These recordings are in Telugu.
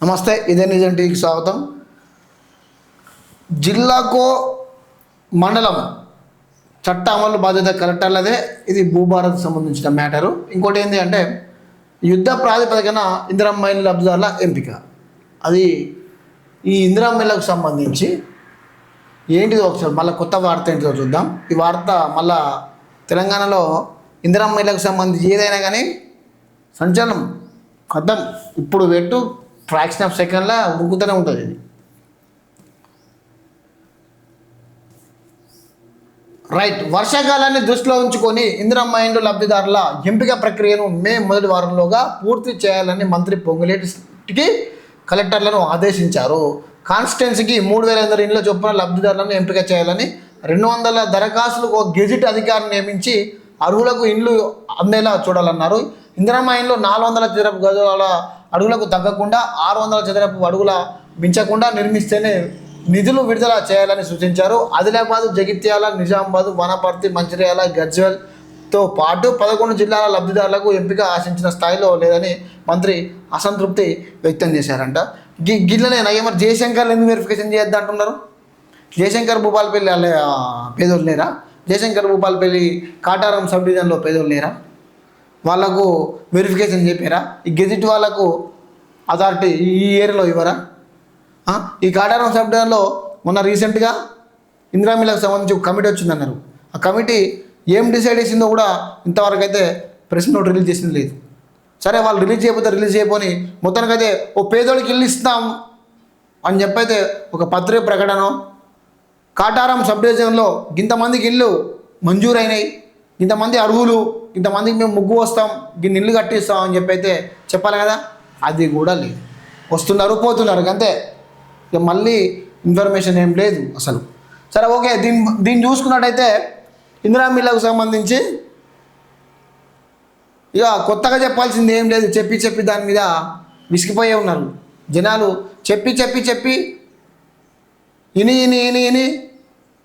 నమస్తే ఇదే నిజం టీవీకి స్వాగతం? జిల్లాకో మండలం చట్ట అమలు బాధ్యత కలెక్టర్లదే ఇది భూభారత్ సంబంధించిన మ్యాటరు. ఇంకోటి ఏంటి అంటే యుద్ధ ప్రాతిపదికన ఇందిరమ్మైన్ లబ్ధిదారుల ఎంపిక. అది ఈ ఇందిరమ్మైలకు సంబంధించి ఏంటిది ఒకసారి మళ్ళీ కొత్త వార్త ఏంటిదో చూద్దాం. ఈ వార్త మళ్ళా తెలంగాణలో ఇందిరమ్మైలకు సంబంధించి ఏదైనా కానీ సంచలనం కథం ఇప్పుడు పెట్టు ఫ్రాక్షన్ ఆఫ్ సెకండ్లా ఉరుకుతూనే ఉంటుంది ఇది రైట్ వర్షాకాలాన్ని దృష్టిలో ఉంచుకొని ఇందిరమ్మ లబ్ధిదారుల ఎంపిక ప్రక్రియను మే మొదటి వారంలోగా పూర్తి చేయాలని మంత్రి పొంగులేటికి కలెక్టర్లను ఆదేశించారు. కాన్స్టిట్యున్సీకి మూడు వేల ఎనిమిది ఇండ్ల చొప్పున లబ్ధిదారులను ఎంపిక చేయాలని రెండు వందల దరఖాస్తులకు ఒక గెజిట్ అధికారిని నియమించి అర్హులకు ఇండ్లు అందేలా చూడాలన్నారు. ఇందిరమ్మ నాలుగు వందల చదరపు గజాల అడుగులకు తగ్గకుండా ఆరు వందల చదరపు అడుగుల మించకుండా నిర్మిస్తేనే నిధులు విడుదల చేయాలని సూచించారు. ఆదిలాబాద్ జగిత్యాల నిజామాబాద్ వనపర్తి మంచిర్యాల గజ్వెల్తో పాటు పదకొండు జిల్లాల లబ్ధిదారులకు ఎంపిక ఆశించిన స్థాయిలో లేదని మంత్రి అసంతృప్తి వ్యక్తం చేశారంట. గి గిట్లనే నయ్యమర్ జయశంకర్ ఎందుకు వెరిఫికేషన్ చేయొద్దు అంటున్నారు జయశంకర్ భూపాలపల్లి పేదోళ్ళు లేరా? జయశంకర్ భూపాలపల్లి కాటారం సబ్ డివిజన్లో పేదోళ్ళు లేరా? వాళ్ళకు వెరిఫికేషన్ చెప్పారా ఈ గెజిట్ వాళ్ళకు అథారిటీ ఈ ఏరియాలో ఇవ్వరా? ఈ కాటారం సబ్ మొన్న రీసెంట్గా ఇందిరామిలకు సంబంధించి ఒక కమిటీ వచ్చిందన్నారు ఆ కమిటీ ఏం డిసైడ్ చేసిందో కూడా ఇంతవరకు అయితే ప్రెస్ నోట్ రిలీజ్ చేసింది లేదు. సరే వాళ్ళు రిలీజ్ చేయకపోతే రిలీజ్ చేయకపోని మొత్తానికైతే ఓ పేదోడికి ఇల్లు ఇస్తాం అని చెప్పైతే ఒక పత్రిక ప్రకటన కాటారం సబ్ డివిజన్లో ఇంతమందికి ఇల్లు మంజూరైనాయి ఇంతమంది అర్హులు ఇంతమందికి మేము ముగ్గు వస్తాం గిన్ని ఇల్లు కట్టిస్తాం అని చెప్పి అయితే చెప్పాలి కదా? అది కూడా లేదు. వస్తున్నారు పోతున్నారు అంతే. ఇక మళ్ళీ ఇన్ఫర్మేషన్ ఏం లేదు అసలు. సరే ఓకే దీన్ని దీన్ని చూసుకున్నట్టయితే ఇందిరా మిల్లకు సంబంధించి ఇక కొత్తగా చెప్పాల్సింది ఏం లేదు. చెప్పి చెప్పి దాని మీద విసిగిపోయే ఉన్నారు. జనాలు చెప్పి చెప్పి చెప్పి ఇని ఇని ఇని ఇని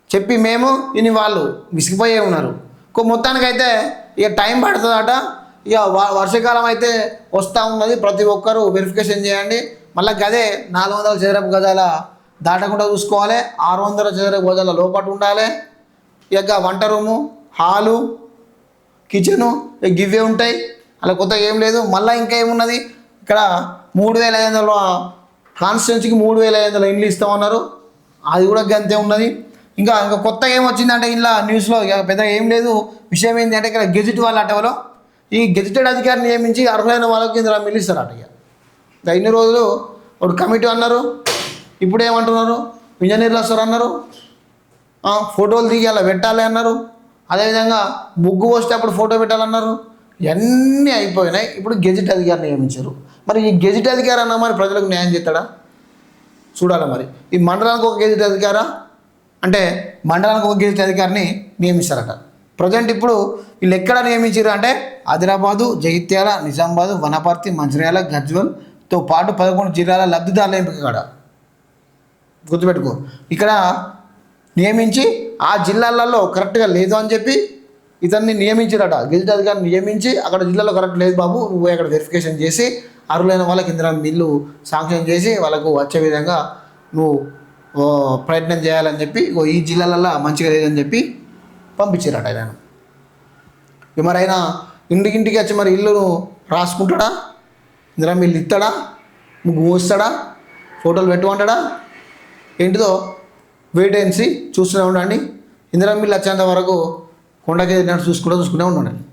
చెప్పి మేము ఇని వాళ్ళు విసిగిపోయే ఉన్నారు. ఇంకో మొత్తానికైతే ఇక టైం పడుతుందట. ఇక వ- వర్షాకాలం అయితే వస్తూ ఉన్నది. ప్రతి ఒక్కరూ వెరిఫికేషన్ చేయండి. మళ్ళీ గదే నాలుగు వందల చదరపు గజాల దాటకుండా చూసుకోవాలి. ఆరు వందల చదరపు గజాల లోపల ఉండాలి. ఇక వంట రూము హాలు కిచెను గివ్వే ఉంటాయి. అలా కొత్తగా ఏం లేదు. మళ్ళీ ఇంకా ఏమున్నది? ఇక్కడ మూడు వేల ఐదు వందల కాన్స్టిట్యున్సీకి మూడు వేల ఐదు వందల ఇండ్లు ఇస్తామన్నారు. అది కూడా గంతే ఉన్నది. ఇంకా ఇంకా కొత్తగా ఏమొచ్చిందంటే ఇలా న్యూస్లో ఇక పెద్దగా ఏం లేదు. విషయం ఏంటి అంటే ఇక్కడ గెజిట్ వాళ్ళ అటవలో ఈ గెజిటెడ్ అధికారిని నియమించి అర్హులైన వాళ్ళకి ఇందులో మిల్లు ఇస్తారట ఇక ఇన్ని రోజులు ఒక కమిటీ అన్నారు. ఇప్పుడు ఏమంటున్నారు? ఇంజనీర్లు వస్తారు అన్నారు. ఫోటోలు దిగి అలా పెట్టాలి అన్నారు. అదేవిధంగా ముగ్గు అప్పుడు ఫోటో పెట్టాలన్నారు. ఇవన్నీ అయిపోయినాయి. ఇప్పుడు గెజిట్ అధికారిని నియమించారు. మరి ఈ గెజిట్ అధికారి అన్న మరి ప్రజలకు న్యాయం చేస్తాడా? చూడాలి మరి. ఈ మండలానికి ఒక గెజిట్ అధికారా? అంటే మండలానికి ఒక గెజిట్ అధికారిని నియమిస్తారట. ప్రజెంట్ ఇప్పుడు వీళ్ళు ఎక్కడ నియమించారు అంటే ఆదిలాబాదు జగిత్యాల నిజామాబాద్ వనపర్తి మంచిర్యాల గజ్వల్తో పాటు పదకొండు జిల్లాల లబ్ధిదారుల ఎంపిక కాడ. గుర్తుపెట్టుకో. ఇక్కడ నియమించి ఆ జిల్లాలలో కరెక్ట్గా లేదు అని చెప్పి ఇతన్ని నియమించారట గెజిట్ అధికారిని నియమించి అక్కడ జిల్లాలో కరెక్ట్ లేదు బాబు నువ్వు అక్కడ వెరిఫికేషన్ చేసి అర్హులైన వాళ్ళకి ఇందిరా మిల్లు శాంక్షన్ చేసి వాళ్ళకు వచ్చే విధంగా నువ్వు ప్రయత్నం చేయాలని చెప్పి ఓ ఈ జిల్లాలలో మంచిగా లేదని చెప్పి పంపించారట ఆయన. మరి ఆయన ఇంటికింటికి వచ్చి మరి ఇల్లును రాసుకుంటాడా? ఇందిరా ఇల్లు ఇస్తాడా? ముగ్గు మూస్తాడా ఫోటోలు పెట్టుకుంటాడా? ఏంటిదో వెయిట్ చూస్తూనే ఉండండి. ఇందిరా మిల్లు వచ్చేంత వరకు కొండకి చూసుకుంటూ చూసుకుంటూ ఉండండి.